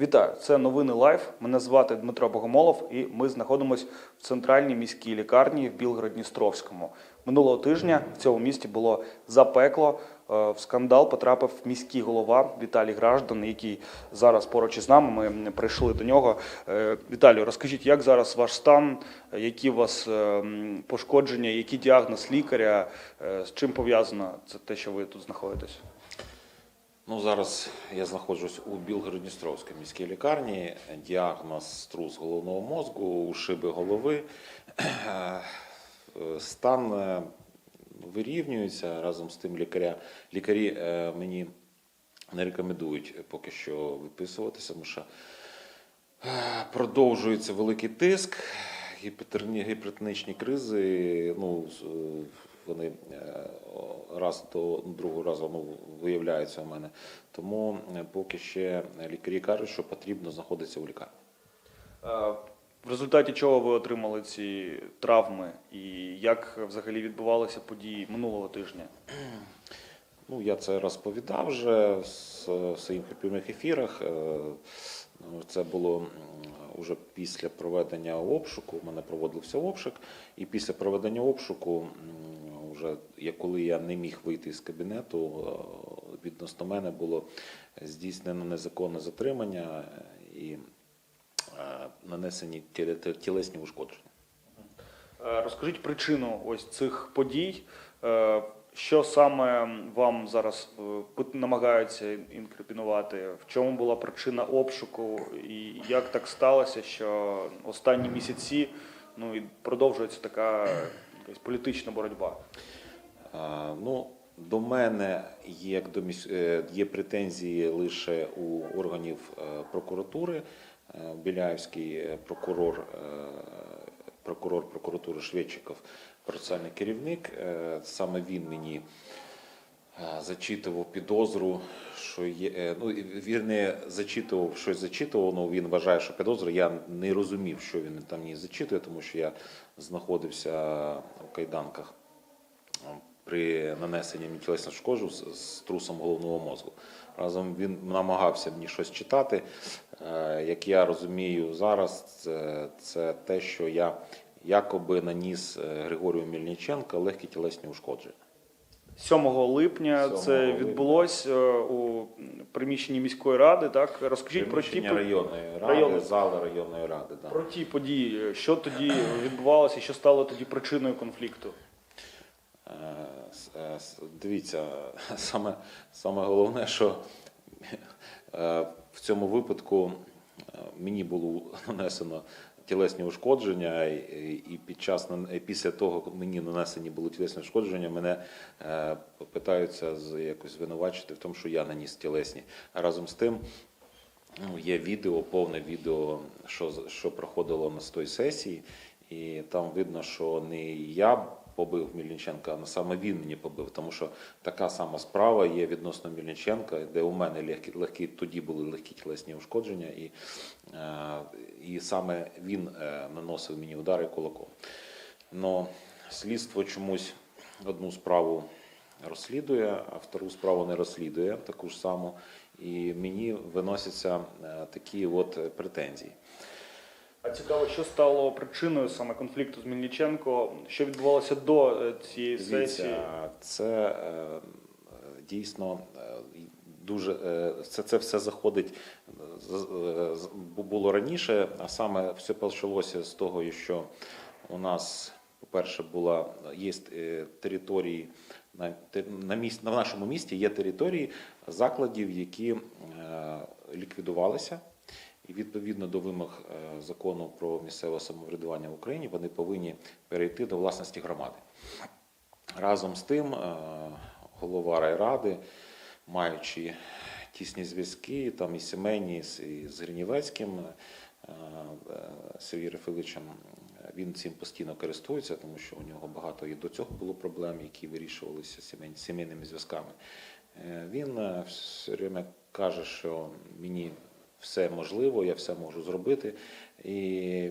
Вітаю, це новини Лайф. Мене звати Дмитро Богомолов, і ми знаходимося в центральній міській лікарні в Білгород-Дністровському. Минулого тижня в цьому місті було запекло. Е, В скандал потрапив міський голова Віталій Граждан, який зараз поруч із нами. Ми прийшли до нього. Е, Віталію, розкажіть, як зараз ваш стан, які у вас е, пошкодження, який діагноз лікаря, з чим пов'язано це те, що ви тут знаходитесь? Ну, зараз я знаходжусь у Білгород-Дністровській міській лікарні. Діагноз струс головного мозку, ушиби голови. Е, Стан е, вирівнюється разом з тим лікаря. Лікарі е, мені не рекомендують поки що виписуватися, тому що продовжується великий тиск, гіпертонічні кризи. Ну, вони е, раз до другого разу ну, виявляються у мене. Тому е, поки ще лікарі кажуть, що потрібно знаходитися у лікарні. Е, В результаті чого ви отримали ці травми, і як взагалі відбувалися події минулого тижня? Ну, я це розповідав вже в своїх прямих ефірах. Ну, Це було вже після проведення обшуку. У мене проводився обшук, і після проведення обшуку, вже коли я не міг вийти з кабінету, е, відносно мене було здійснено незаконне затримання і е, нанесені тіле- тілесні ушкодження. Е, Розкажіть причину ось цих подій. Що саме вам зараз намагаються інкримінувати? В чому була причина обшуку? І як так сталося, що останні місяці ну, і продовжується така якась політична боротьба? А, Ну, до мене є, як до міс- е, є претензії лише у органів е, прокуратури. Е, Біляївський прокурор, прокурор прокуратури Шведчиков, процесуальний керівник. Саме він мені зачитував підозру, що є. е, Ну, і, вірне, зачитував щось зачитував, ну він вважає, що підозра. Я не розумів, що він там мені зачитує, тому що я знаходився у кайданках при нанесенні мені тілесного шкоджу з, трусом головного мозку. Разом він намагався мені щось читати. Е, Як я розумію зараз, це, це те, що я якоби наніс е, Григорію Мельниченка легкі тілесні ушкодження. 7 липня 7 це липня. відбулось е, у приміщенні міської ради. Так розкажіть про ті районної ради, районної- зали районної ради. Да. про ті події, що тоді відбувалося, що стало тоді причиною конфлікту. Е, е, Дивіться, саме, саме головне, що в цьому випадку мені було нанесено тілесні ушкодження, і, під час і після того, мені нанесені були тілесні ушкодження, мене е, питаються якось звинувачити в тому, що я наніс тілесні. Разом з тим. Ну, є відео, повне відео, що, що проходило на той сесії, і там видно, що не я побив Мільниченка, а саме він мені побив, тому що така сама справа є відносно Мільниченка, де у мене легкі, легкі тоді були легкі тілесні ушкодження, і, е, і саме він е, наносив мені удари кулаком. Но слідство чомусь одну справу розслідує, а втору справу не розслідує таку ж саму. І мені виносяться е, такі от претензії. А цікаво, що стало причиною саме конфлікту з Мельниченко? Що відбувалося до е, цієї сесії? Це е, дійсно е, дуже це, це все заходить було раніше, а саме все почалося з того, що у нас, по-перше, була є території на, на, місць, на нашому місті є території закладів, які ліквідувалися. І відповідно до вимог е, закону про місцеве самоврядування в Україні вони повинні перейти до власності громади. Разом з тим, е, голова райради, маючи тісні зв'язки, там і сімейні, і з Гринівецьким е, Сергієм Рафиловичем, е, він цим постійно користується, тому що у нього багато і до цього було проблем, які вирішувалися сімейними зв'язками. Він все время каже, що мені все можливо, я все можу зробити. І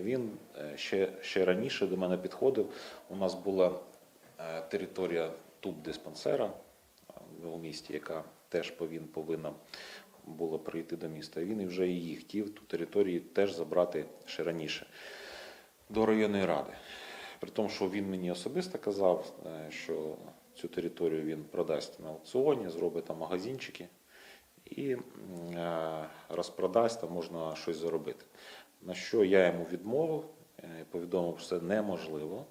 він е, ще, ще раніше до мене підходив. У нас була е, територія туб диспансера е, місті, яка теж повин, повинна було прийти до міста. Він і вже її хотів ту територію теж забрати ще раніше до районної ради. При тому, що він мені особисто казав, що цю територію він продасть на аукціоні, зробить там магазинчики і е, розпродасть, там можна щось заробити. На що я йому відмовив, е, повідомив, що це неможливо,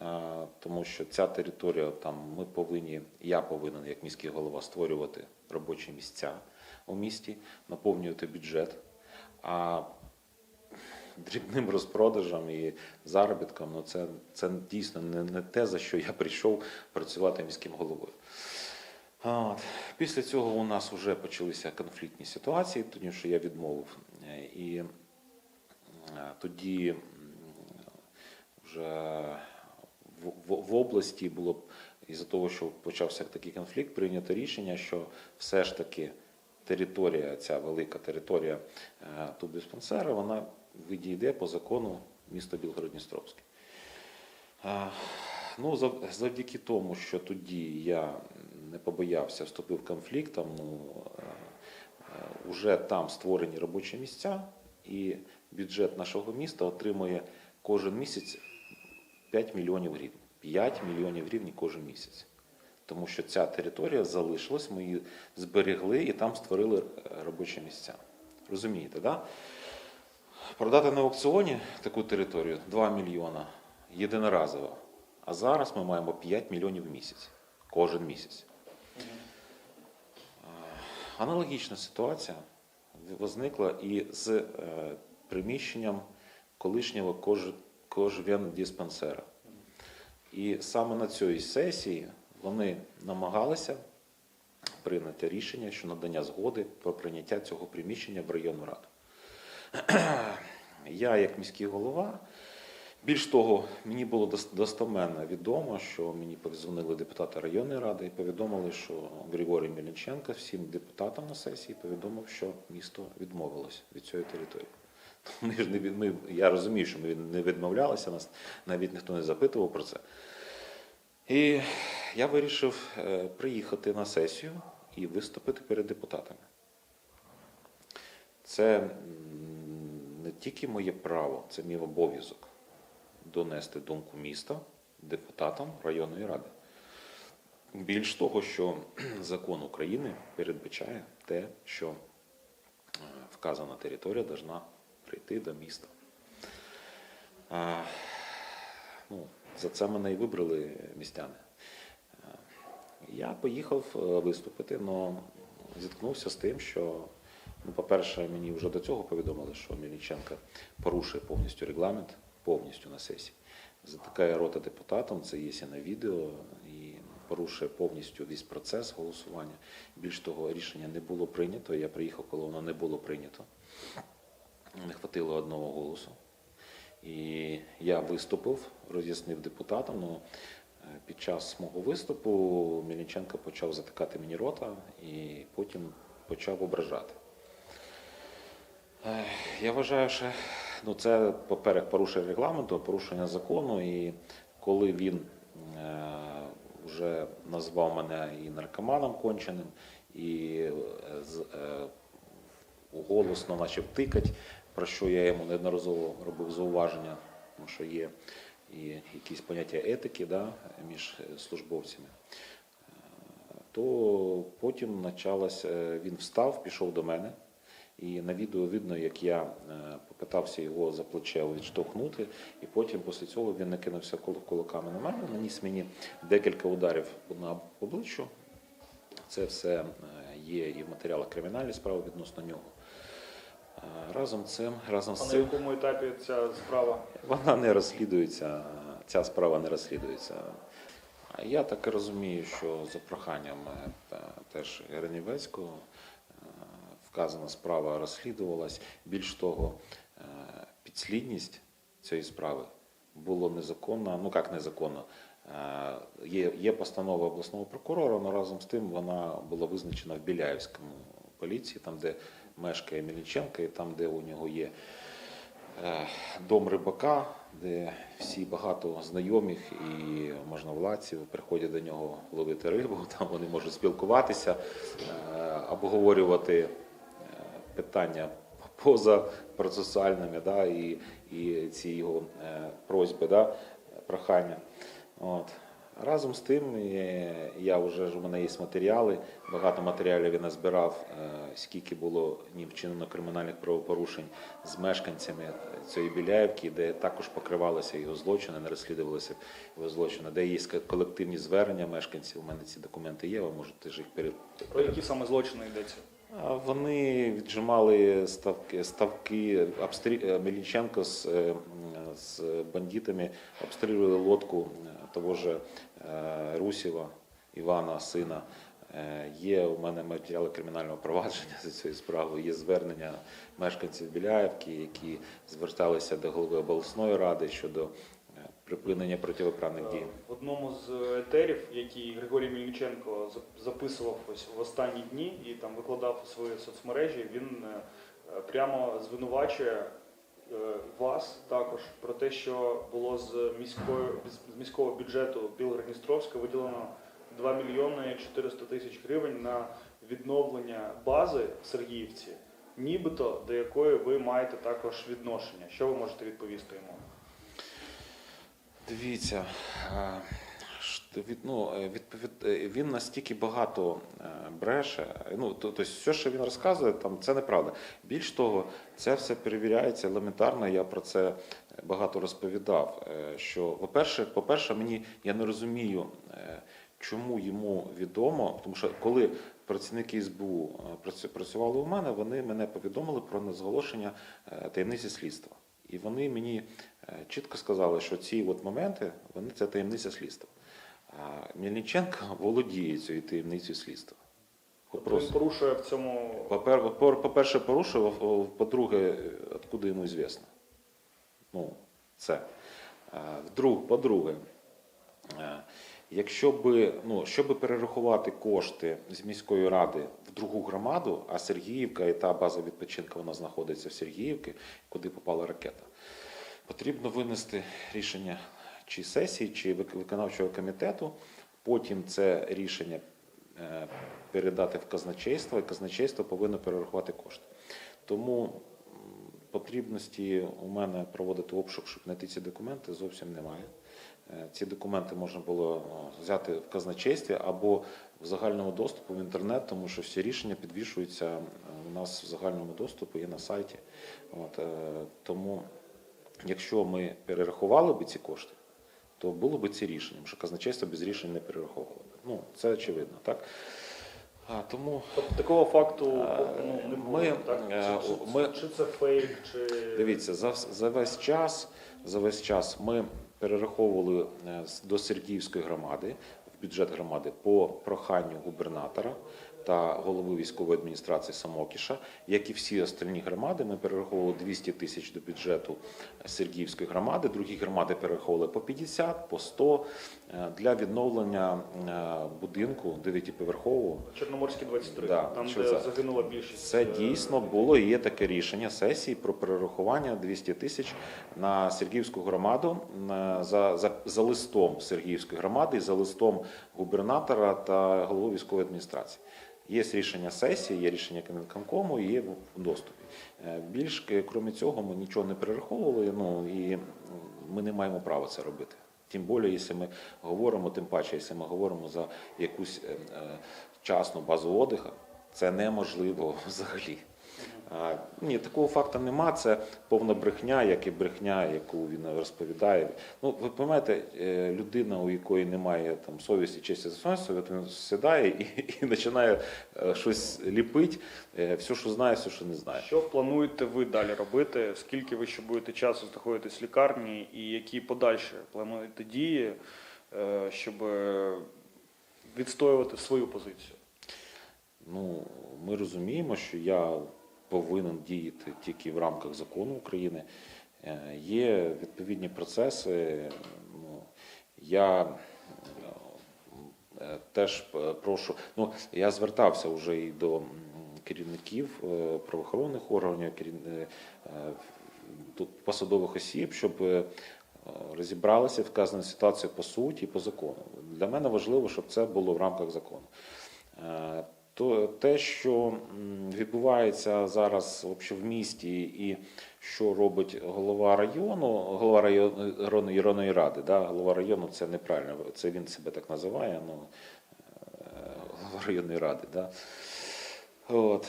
е, тому що ця територія там ми повинні, я повинен як міський голова створювати робочі місця у місті, наповнювати бюджет. А дрібним розпродажем і заробітком, ну це, це дійсно не, не те, за що я прийшов працювати міським головою. От. Після цього у нас вже почалися конфліктні ситуації, тому що я відмовив. Е, І е, тоді вже в, області було із-за того, що почався такий конфлікт, прийнято рішення, що все ж таки територія, ця велика територія е, тубдиспансера, вона відійде по закону міста Білгород-Дністровський. Е, Ну, завдяки тому, що тоді я не побоявся, вступив в конфлікт, там, ну, е, е, вже там створені робочі місця, і бюджет нашого міста отримує кожен місяць 5 мільйонів гривень. 5 мільйонів гривень кожен місяць. Тому що ця територія залишилась, ми її зберегли і там створили е, робочі місця. Розумієте? Да? Продати на аукціоні таку територію 2 мільйона єдиноразово. А зараз ми маємо 5 мільйонів в місяць. Кожен місяць. Е, Аналогічна ситуація возникла і з е, приміщенням колишнього кож- кожвендиспансера. І саме на цій сесії вони намагалися прийняти рішення щодо надання згоди про прийняття цього приміщення в районну раду. Я, як міський голова, більш того, мені було достоменно відомо, що мені подзвонили депутати районної ради і повідомили, що Григорій Мельниченко всім депутатам на сесії повідомив, що місто відмовилось від цієї території. Ми ж не від, ми, я розумію, що ми не відмовлялися, нас навіть ніхто не запитував про це. І я вирішив е, приїхати на сесію і виступити перед депутатами. Це не тільки моє право, це мій обов'язок донести думку міста депутатам районної ради. Більш того, що закон України передбачає те, що е, вказана територія повинна прийти до міста. Ну, за це мене і вибрали містяни. Е, Я поїхав е, виступити, але зіткнувся з тим, що, ну, по-перше, мені вже до цього повідомили, що Мельниченко порушує повністю регламент, повністю на сесії. Затикає рота депутатам, це є на відео, і порушує повністю весь процес голосування. Більш того, рішення не було прийнято. Я приїхав, коли воно не було прийнято. Не хватило одного голосу. І я виступив, роз'яснив депутатам. Ну, під час мого виступу Мельниченко почав затикати мені рота і потім почав ображати. Я вважаю, що ну, це, по-перше, порушення регламенту, порушення закону. І коли він е, вже назвав мене і наркоманом конченим, і е, е, голосно почав тикати, про що я йому неодноразово робив зауваження, тому що є і якісь поняття етики да, між службовцями. То потім почалось, він встав, пішов до мене. І на відео видно, як я е, попитався його за плече відштовхнути, і потім після цього він накинувся кул- кулаками на мене, наніс мені декілька ударів на обличчю. Це все е, є і в матеріалах кримінальної справи відносно нього. Е, Разом з цим, разом А з на якому етапі ця справа? вона не розслідується, ця справа не розслідується. Я так і розумію, що за проханням теж Гринівецького вказана справа розслідувалась. Більш того, е, підслідність цієї справи було незаконно, ну як незаконно. Е, Є, є постанова обласного прокурора, але разом з тим вона була визначена в Біляївському поліції, там, де мешкає Мельниченко, і там, де у нього є е, дом рибака, де всі багато знайомих і можновладців приходять до нього ловити рибу. Там вони можуть спілкуватися, обговорювати питання поза процесуальними, да, і, і ці його е, просьби, да, прохання. От. Разом з тим, е, я вже у мене є матеріали, багато матеріалів я назбирав, е, скільки було ним вчинено кримінальних правопорушень з мешканцями цієї Біляївки, де також покривалися його злочини, не розслідувалися його злочини, де є колективні звернення мешканців. У мене ці документи є, ви можете ж їх пере... Про які саме злочини йдеться? Вони віджимали ставки, ставки обстрі... е, Мельниченко з, е, з бандитами обстрілювали лодку е, того ж Русєва, Івана, сина. Є у мене матеріали кримінального провадження за цією справою. Є звернення мешканців Біляївки, які зверталися до голови обласної ради щодо припинення протиправних дій. В одному з етерів, який Григорій Мельниченко за- записував ось в останні дні і там викладав у свої соцмережі, він е, прямо звинувачує е, вас також про те, що було з міської з міського бюджету Білгород-Дністровська виділено 2 мільйони 400 тисяч гривень на відновлення бази в Сергіївці, нібито до якої ви маєте також відношення. Що ви можете відповісти йому? Дивіться, е, ну, е, відповід, е, він настільки багато е, бреше. Ну, то- тобто, все, що він розказує, там це неправда. Більш того, це все перевіряється елементарно. Я про це багато розповідав. е, Що, по-перше, по-перше, мені я не розумію, е, чому йому відомо, тому що коли працівники СБУ е, працювали у мене, вони мене повідомили про незголошення е, таємниці слідства. І вони мені е, чітко сказали, що ці от моменти вони це таємниця слідства. А Мельниченко володіє цією таємницею слідства. Тобто він порушує в цьому Попер- попер- По-перше, порушив, о, по-друге, откуда йому звісно. Ну, це. Вдруг- По-друге, е, якщо би, ну, щоб перерахувати кошти з міської ради другу громаду, а Сергіївка і та база відпочинку вона знаходиться в Сергіївці, куди попала ракета, потрібно винести рішення чи сесії, чи виконавчого комітету. Потім це рішення е, передати в казначейство, і казначейство повинно перерахувати кошти. Тому потрібності у мене проводити обшук, щоб знайти ці документи, зовсім немає. Е, Ці документи можна було взяти в казначействі або в загальному доступу в інтернет, тому що всі рішення підвішуються е, у нас в загальному доступі і на сайті. От, е, тому, якщо ми перерахували б ці кошти, то було б ці рішення, що казначейство без рішень не перераховувало б. Ну, це очевидно, так? А, тому Тобто такого факту Е, ну, не було. ми, так? Чи, чи, ми- чи це фейк, чи Дивіться, за, за весь час, за весь час ми перераховували до Сергіївської громади бюджет громади по проханню губернатора та голови військової адміністрації Самокіша, як і всі остальні громади, ми перераховували 200 тисяч до бюджету Сергіївської громади. Другі громади перераховували по 50, по 100 е, для відновлення е, будинку дев'ятиповерхового. Чорноморський 23, Да, там, що де це? загинула більшість. Це е, дійсно було і є таке рішення сесії про перерахування 200 тисяч на Сергіївську громаду за, за, за листом Сергіївської громади і за листом губернатора та голови військової адміністрації. Є рішення сесії, є рішення Комінкому є в доступі. Е, Більш крім цього, ми нічого не перераховували. Ну і ми не маємо права це робити. Тим більше, якщо ми говоримо, тим паче, якщо ми говоримо за якусь е, е, частну базу отдиха, це неможливо взагалі. Ні, такого факту нема. Це повна брехня, як і брехня, яку він розповідає. Ну, ви розумієте, е, людина, у якої немає там совісті, честі достоинства, от він сідає і, і починає е, щось ліпити, е, все, що знає, все, що не знає. Що плануєте ви далі робити? Скільки ви ще будете часу знаходитись в лікарні, і які подальші плануєте дії, щоб відстоювати свою позицію? Ну, ми розуміємо, що я повинен діяти тільки в рамках закону України. Е, Є відповідні процеси. Ну, я е, теж е, прошу. Ну, я звертався вже і до керівників правоохоронних органів, посадових осіб, щоб розібралися вказану ситуацію по суті і по закону. Для мене важливо, щоб це було в рамках закону. То те, що відбувається зараз в місті, і що робить голова району, голова району районної ради, да, голова району це неправильно, це він себе так називає, ну е, голова районної ради. Да. От.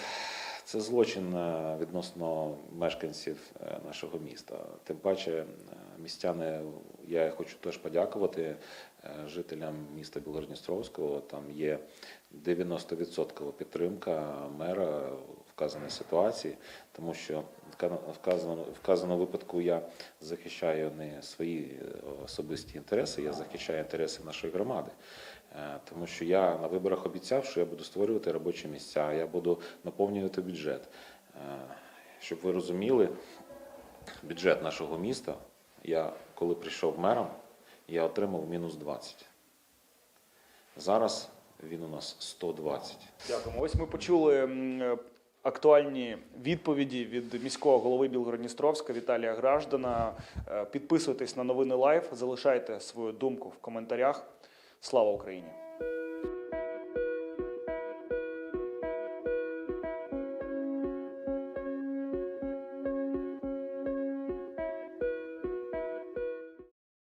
Це злочин е, відносно мешканців е, нашого міста. Тим паче, містяни, я хочу теж подякувати е, жителям міста Білгородністровського. Там є 90% підтримка мера в вказаній ситуації, тому що в вказаному, вказаному випадку я захищаю не свої е, особисті інтереси, я захищаю інтереси нашої громади. Е, Тому що я на виборах обіцяв, що я буду створювати робочі місця, я буду наповнювати бюджет. Щоб ви розуміли, бюджет нашого міста, я коли прийшов мером, я отримав мінус 20. Зараз він у нас 120. Дякуємо. Ось ми почули актуальні відповіді від міського голови Білгородністровська Віталія Граждана. Е, Підписуйтесь на новини Лайф, залишайте свою думку в коментарях. Слава Україні!